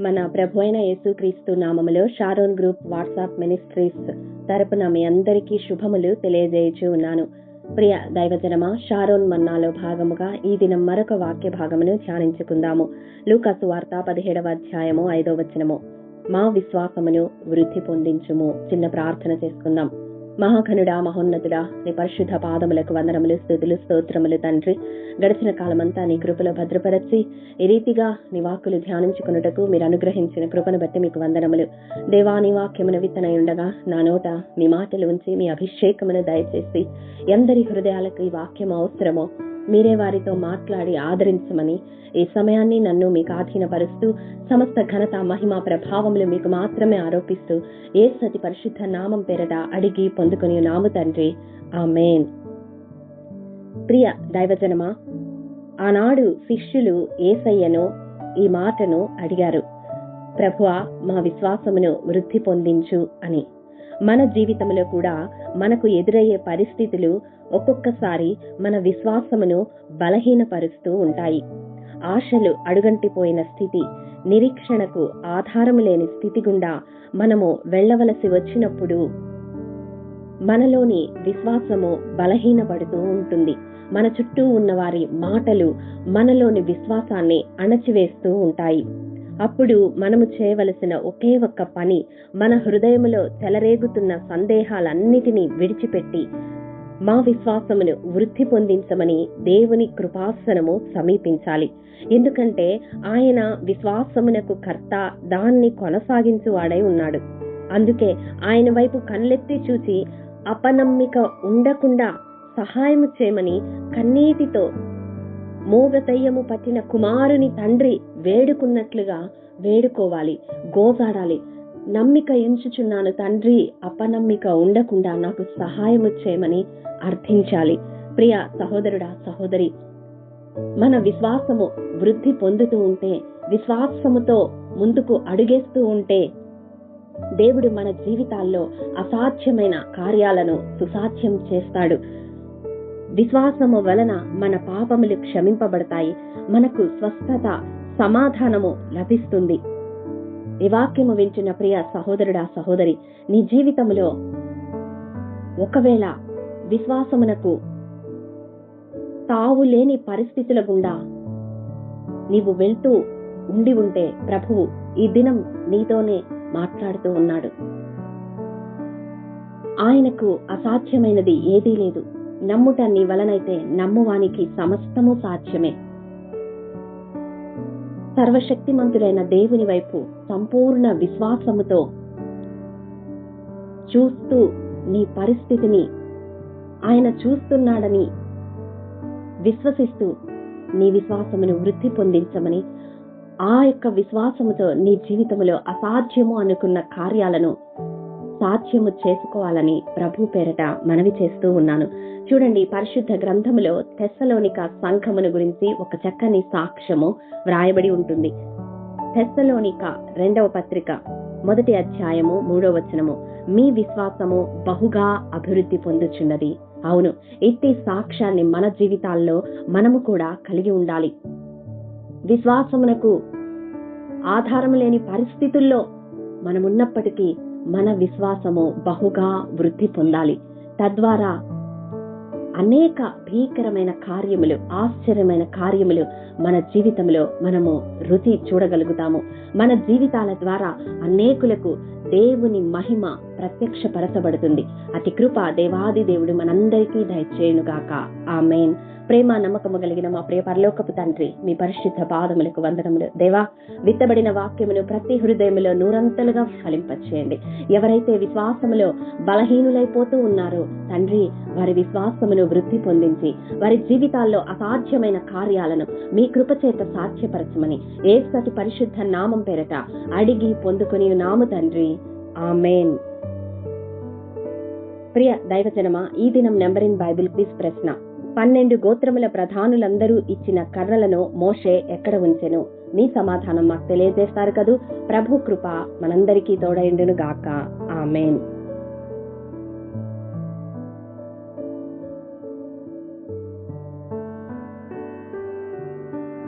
మన ప్రభు అయిన యేసుక్రీస్తు నామములో షారోన్ గ్రూప్ వాట్సాప్ మినిస్ట్రీస్ తరపున మీ అందరికీ శుభములు తెలియజేయచూ ఉన్నాను. ప్రియ దైవజనమ షారోన్ మన్నాలో భాగముగా ఈ దినం మరొక వాక్య భాగమును ధ్యానించుకుందాము. లూకాసు వార్త పదిహేడవ అధ్యాయము ఐదో వచనము. మా విశ్వాసమును వృద్ధి పొందించుము. చిన్న ప్రార్థన చేసుకుందాం. మహాఘనుడా మహోన్నతుడా నీ పరిశుద్ధ పాదములకు వందనములు స్థుతులు స్తోత్రములు తండ్రి. గడిచిన కాలమంతా నీ కృపలో భద్రపరచి ఈ రీతిగా నీ వాక్కులు ధ్యానించుకున్నటకు మీరు అనుగ్రహించిన కృపను బట్టి మీకు వందనములు. దేవా నీ వాక్యమును విత్తనై ఉండగా నా నోట మీ మాటలు ఉంచి మీ అభిషేకమును దయచేసి ఎందరి హృదయాలకు ఈ వాక్యం అవసరమో మీరే వారితో మాట్లాడి ఆదరించమని ఈ సమయాన్ని నన్ను మీకు ఆధీనపరుస్తూ సమస్త ఘనత మహిమ ప్రభావములు మీకు మాత్రమే ఆరోపిస్తూ ఏ సతి పరిశుద్ధ నామం పేరట అడిగి పొందుకుని నాము తండ్రి. ఆమెన్. ప్రియ దైవజనమా ఆనాడు శిష్యులు ఏసయ్యను ఈ మాటను అడిగారు. ప్రభువా మా విశ్వాసమును వృద్ధి పొందించు అని. మన జీవితంలో కూడా మనకు ఎదురయ్యే పరిస్థితులు ఒక్కొక్కసారి మన విశ్వాసమును బలహీనపరుస్తూ ఉంటాయి. ఆశలు అడుగంటిపోయిన స్థితి నిరీక్షణకు ఆధారము లేని స్థితి గుండా మనము వెళ్ళవలసి వచ్చినప్పుడు మనలోని విశ్వాసము బలహీనపడుతూ ఉంటుంది. మన చుట్టూ ఉన్నవారి మాటలు మనలోని విశ్వాసాన్ని అణచివేస్తూ ఉంటాయి. అప్పుడు మనము చేయవలసిన ఒకే ఒక్క పని మన హృదయములో చెలరేగుతున్న సందేహాలన్నిటినీ విడిచిపెట్టి మా విశ్వాసమును వృద్ధి పొందించమని దేవుని కృపాసనము సమీపించాలి. ఎందుకంటే ఆయన విశ్వాసమునకు కర్త దాన్ని కొనసాగించువాడై ఉన్నాడు. అందుకే ఆయన వైపు కళ్ళెత్తి చూచి అపనమ్మిక ఉండకుండా సహాయము చేయమని కన్నీటితో మోగతయ్యము పట్టిన కుమారుని తండ్రి వేడుకున్నట్లుగా వేడుకోవాలి గోజాడాలి. నమ్మిక ఎంచుచున్నాను తండ్రి అపనమ్మిక ఉండకుండా నాకు సహాయము చేయమని అర్థించాలి. ప్రియ సహోదరుడా సహోదరి మన విశ్వాసము వృద్ధి పొందుతూ ఉంటే విశ్వాసముతో ముందుకు అడుగేస్తూ ఉంటే దేవుడు మన జీవితాల్లో అసాధ్యమైన కార్యాలను సుసాధ్యం చేస్తాడు. విశ్వాసము వలన మన పాపములు క్షమింపబడతాయి. మనకు స్వస్థత సమాధానము లభిస్తుంది. ఈ వాక్యము వింటున్న ప్రియ సహోదరుడా సహోదరి నీ జీవితంలో ఒకవేళ విశ్వాసమునకు తావు లేని పరిస్థితుల గుండా నీవు వెళ్తూ ఉండి ఉంటే ప్రభువు ఈ దినం నీతోనే మాట్లాడుతూ ఉన్నాడు. ఆయనకు అసాధ్యమైనది ఏదీ లేదు. నమ్ముట నీ వలనైతే నమ్మువానికి సమస్తము సాధ్యమే. సర్వశక్తిమంతుడైన దేవుని వైపు సంపూర్ణ విశ్వాసముతో చూస్తూ నీ పరిస్థితిని ఆయన చూస్తున్నాడని విశ్వసిస్తూ నీ విశ్వాసమును వృద్ధి పొందించమని ఆ యొక్క విశ్వాసముతో నీ జీవితంలో అసాధ్యము అనుకున్న కార్యాలను సాధ్యము చేసుకోవాలని ప్రభు పేరట మనవి చేస్తూ ఉన్నాను. చూడండి పరిశుద్ధ గ్రంథములో తెస్సలోనిక సంఘమును గురించి ఒక చక్కని సాక్ష్యము వ్రాయబడి ఉంటుంది. తెస్సలోనిక రెండవ పత్రిక మొదటి అధ్యాయము మూడవ వచనము. మీ విశ్వాసము బహుగా అభివృద్ధి పొందుచున్నది. అవును ఇట్టి సాక్ష్యాన్ని మన జీవితాల్లో మనము కూడా కలిగి ఉండాలి. విశ్వాసమునకు ఆధారం లేని పరిస్థితుల్లో మనమున్నప్పటికీ మన విశ్వాసము బహుగా వృద్ధి పొందాలి. తద్వారా అనేక భీకరమైన కార్యములు ఆశ్చర్యమైన కార్యములు మన జీవితంలో మనము రుచి చూడగలుగుతాము. మన జీవితాల ద్వారా అనేకులకు దేవుని మహిమ ప్రత్యక్షపరచబడుతుంది. అతి కృప దేవాది దేవుడు మనందరికీ దయచేయునుగాక. ఆమెన్. ప్రేమ నమ్మకము కలిగిన మా ప్రియ పరలోకపు తండ్రి మీ పరిశుద్ధ పాదములకు వందనములు. దేవా విత్తబడిన వాక్యమును ప్రతి హృదయములో నూరంతలుగా ఫలింపచేయండి. ఎవరైతే విశ్వాసములో బలహీనులైపోతూ ఉన్నారో తండ్రి వారి విశ్వాసమును వృద్ధి పొందించి వారి జీవితాల్లో అసాధ్యమైన కార్యాలను మీ కృపచేత సాధ్యపరచమని ఏ సతి పరిశుద్ధ నామం పేరట అడిగి పొందుకుని నాము తండ్రి. ఆమెన్. ప్రియ దైవజనమా ఈ దినం నెంబర్ ఇన్ బైబిల్ క్విజ్ ప్రశ్న. పన్నెండు గోత్రముల ప్రధానులందరూ ఇచ్చిన కర్రలను మోషే ఎక్కడ ఉంచెను? మీ సమాధానం మాకు తెలియజేస్తారు కదూ? ప్రభు కృప మనందరికీ తోడైండును గాక ఆమెన్.